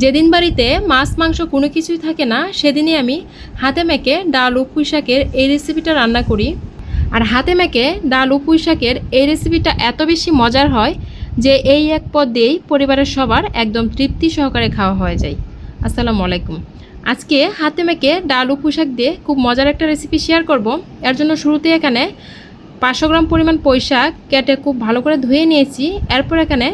যেদিন বাড়িতে মাছ, মাংস কোনো কিছুই থাকে না, সেদিনই আমি হাতে মেখে ডাল ও পুঁই শাকের এই রেসিপিটা রান্না করি। আর হাতে মেখে ডাল ও পুঁই শাকের এই রেসিপিটা এত বেশি মজার হয় যে এই এক পদ দিয়েই পরিবারের সবার একদম তৃপ্তি সহকারে খাওয়া হয়ে যায়। আসসালামু আলাইকুম। আজকে হাতে মেখে ডাল ও পুঁই শাক দিয়ে খুব মজার একটা রেসিপি শেয়ার করব। এর জন্য শুরুতে এখানে পাঁচশো গ্রাম পরিমাণ পুঁই কেটে খুব ভালো করে ধুয়ে নিয়েছি। এরপর এখানে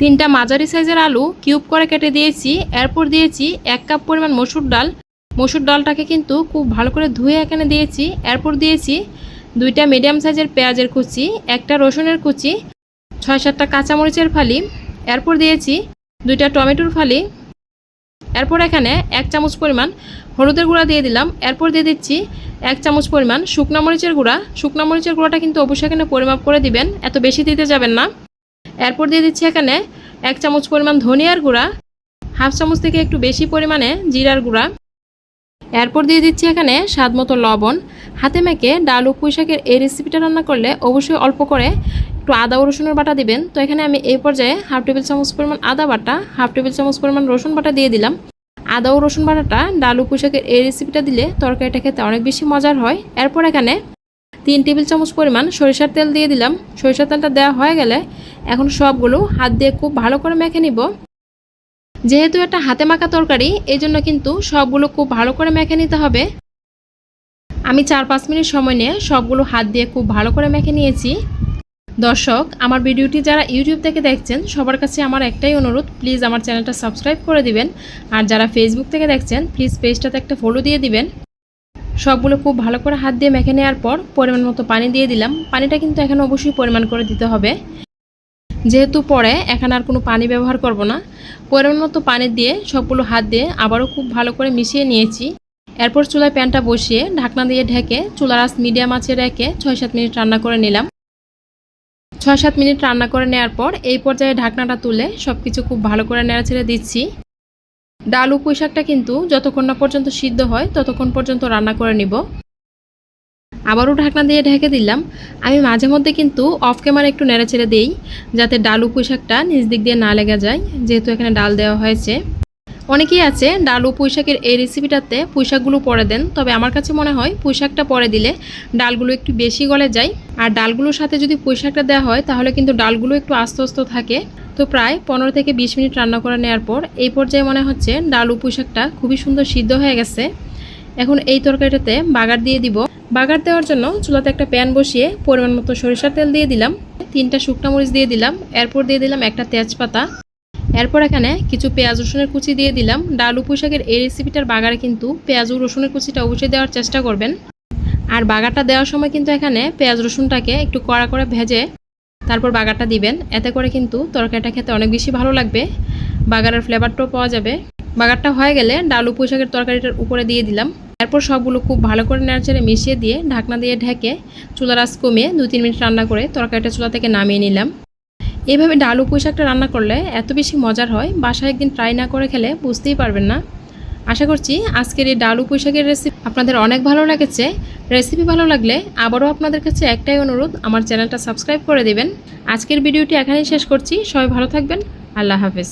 তিনটা মাঝারি সাইজের আলু কিউব করে কেটে দিয়েছি। এরপর দিয়েছি এক কাপ পরিমাণ মসুর ডাল। মসুর ডালটাকে কিন্তু খুব ভালো করে ধুয়ে এখানে দিয়েছি। এরপর দিয়েছি দুইটা মিডিয়াম সাইজের পেঁয়াজের কুচি, একটা রসুনের কুচি, ছয় সাতটা কাঁচামরিচের ফালি। এরপর দিয়েছি দুইটা টমেটোর ফালি। এরপর এখানে এক চামচ পরিমাণ হলুদের গুঁড়া দিয়ে দিলাম। এরপর দিয়ে দিচ্ছি এক চামচ পরিমাণ শুকনা মরিচের গুঁড়া। শুকনা মরিচের গুঁড়াটা কিন্তু অবশ্যই এখানে পরিমাপ করে দিবেন, এত বেশি দিতে যাবেন না। এরপর দিয়ে দিচ্ছি এখানে এক চামচ পরিমাণ ধনিয়ার গুঁড়া, হাফ চামচ থেকে একটু বেশি পরিমাণে জিরার গুঁড়া। এরপর দিয়ে দিচ্ছি এখানে স্বাদ মতো লবণ। হাতে মেখে ডাল ও পুঁই শাকের এই রেসিপিটা রান্না করলে অবশ্যই অল্প করে একটু আদা ও রসুনের বাটা দিবেন। তো এখানে আমি এই পর্যায়ে হাফ টেবিল চামচ পরিমাণ আদা বাটা, হাফ টেবিল চামচ পরিমাণ রসুন বাটা দিয়ে দিলাম। আদা ও রসুন বাটাটা ডাল ও পুঁই শাকের এই রেসিপিটা দিলে তরকারিটা খেতে অনেক বেশি মজার হয়। এরপর এখানে তিন টেবিল চামচ পরিমাণ সরিষার তেল দিয়ে দিলাম। সরিষার তেলটা দেওয়া হয়ে গেলে এখন সবগুলো হাত দিয়ে খুব ভালো করে মেখে নিব। যেহেতু এটা হাতে মাখা তরকারি এই জন্য কিন্তু সবগুলো খুব ভালো করে মেখে নিতে হবে। আমি চার পাঁচ মিনিট সময় নিয়ে সবগুলো হাত দিয়ে খুব ভালো করে মেখে নিয়েছি। দর্শক, আমার ভিডিওটি যারা ইউটিউব থেকে দেখছেন, সবার কাছে আমার একটাই অনুরোধ, প্লিজ আমার চ্যানেলটা সাবস্ক্রাইব করে দিবেন। আর যারা ফেসবুক থেকে দেখছেন, প্লিজ পেজটাতে একটা ফলো দিয়ে দিবেন। সবগুলো খুব ভালো করে হাত দিয়ে মেখে নেওয়ার পর পরিমাণ মতো পানি দিয়ে দিলাম। পানিটা কিন্তু এখানে অবশ্যই পরিমাণ করে দিতে হবে। যেহেতু পরে এখানে আর কোনো পানি ব্যবহার করব না। পরিমাণ মতো পানি দিয়ে সবগুলো হাত দিয়ে আবারও খুব ভালো করে মিশিয়ে নিয়েছি। এরপর চুলায় প্যানটা বসিয়ে ঢাকনা দিয়ে ঢেকে চুলার আঁচ মিডিয়াম আঁচে রেখে ছয় সাত মিনিট রান্না করে নিলাম। ছয় সাত মিনিট রান্না করে নেওয়ার পর এই পর্যায়ে ঢাকনাটা তুলে সব কিছু খুব ভালো করে নেড়ে ছেড়ে দিচ্ছি। ডাল ও পুঁই শাকটা কিন্তু যতক্ষণ না পর্যন্ত সিদ্ধ হয়, ততক্ষণ পর্যন্ত রান্না করে নিব। আবারও ঢাকনা দিয়ে ঢেকে দিলাম। আমি মাঝে মধ্যে কিন্তু অফ ক্যামেরা একটু নেড়ে ছেড়ে দিই, যাতে ডাল ও পুঁই শাকটা নিচ দিক দিয়ে না লেগে যায়, যেহেতু এখানে ডাল দেওয়া হয়েছে। অনেকেই আছে ডাল ও পুঁই শাকের এই রেসিপিটাতে পুঁই শাকগুলো পরে দেন, তবে আমার কাছে মনে হয় পুঁই শাকটা পরে দিলে ডালগুলো একটু বেশি গলে যায়। আর ডালগুলোর সাথে যদি পুঁই শাকটা দেওয়া হয়, তাহলে কিন্তু ডালগুলো একটু আস্তে আস্তে থাকে। তো প্রায় পনেরো থেকে বিশ মিনিট রান্না করে নেওয়ার পর এই পর্যায়ে মনে হচ্ছে ডাল শাকটা খুবই সুন্দর সিদ্ধ হয়ে গেছে। এখন এই তরকারিটাতে বাগার দিয়ে দিব। বাগার দেওয়ার জন্য চুলাতে একটা প্যান বসিয়ে পরিমাণ মতো সরিষার তেল দিয়ে দিলাম। তিনটা শুকনো মরিচ দিয়ে দিলাম। এরপর দিয়ে দিলাম একটা তেজপাতা। এরপর এখানে কিছু পেঁয়াজ, রসুনের কুচি দিয়ে দিলাম। ডাল শাকের এই রেসিপিটার বাগারে কিন্তু পেঁয়াজ ও রসুনের কুচিটা অবশ্যই দেওয়ার চেষ্টা করবেন। আর বাগারটা দেওয়ার সময় কিন্তু এখানে পেঁয়াজ, রসুনটাকে একটু কড়া করে ভেজে তারপর বাগারটা দিবেন। এতে করে কিন্তু তরকারিটা খেতে অনেক বেশি ভালো লাগবে। বাগারের ফ্লেভারটাও পাওয়া যাবে। বাগারটা হয়ে গেলে ডালু উপু শাকের তরকারিটার উপরে দিয়ে দিলাম। এরপর সবগুলো খুব ভালো করে নেড়াচেড়ে মিশিয়ে দিয়ে ঢাকনা দিয়ে ঢেকে চুলার আঁচ কমিয়ে দু তিন মিনিট রান্না করে তরকারিটা চুলা থেকে নামিয়ে নিলাম। এইভাবে ডালু ও পুঁইশাকটা রান্না করলে এত বেশি মজার হয়, বাসায় একদিন ট্রাই না করে খেলে বুঝতেই পারবেন না। আশা করছি আজকের এই ডালু পুঁইশাকের রেসিপি আপনাদের অনেক ভালো লেগেছে। রেসিপি ভালো লাগলে আবারও আপনাদের কাছে একটাই অনুরোধ, আমার চ্যানেলটা সাবস্ক্রাইব করে দেবেন। আজকের ভিডিওটি এখানেই শেষ করছি। সবাই ভালো থাকবেন। আল্লাহ হাফেজ।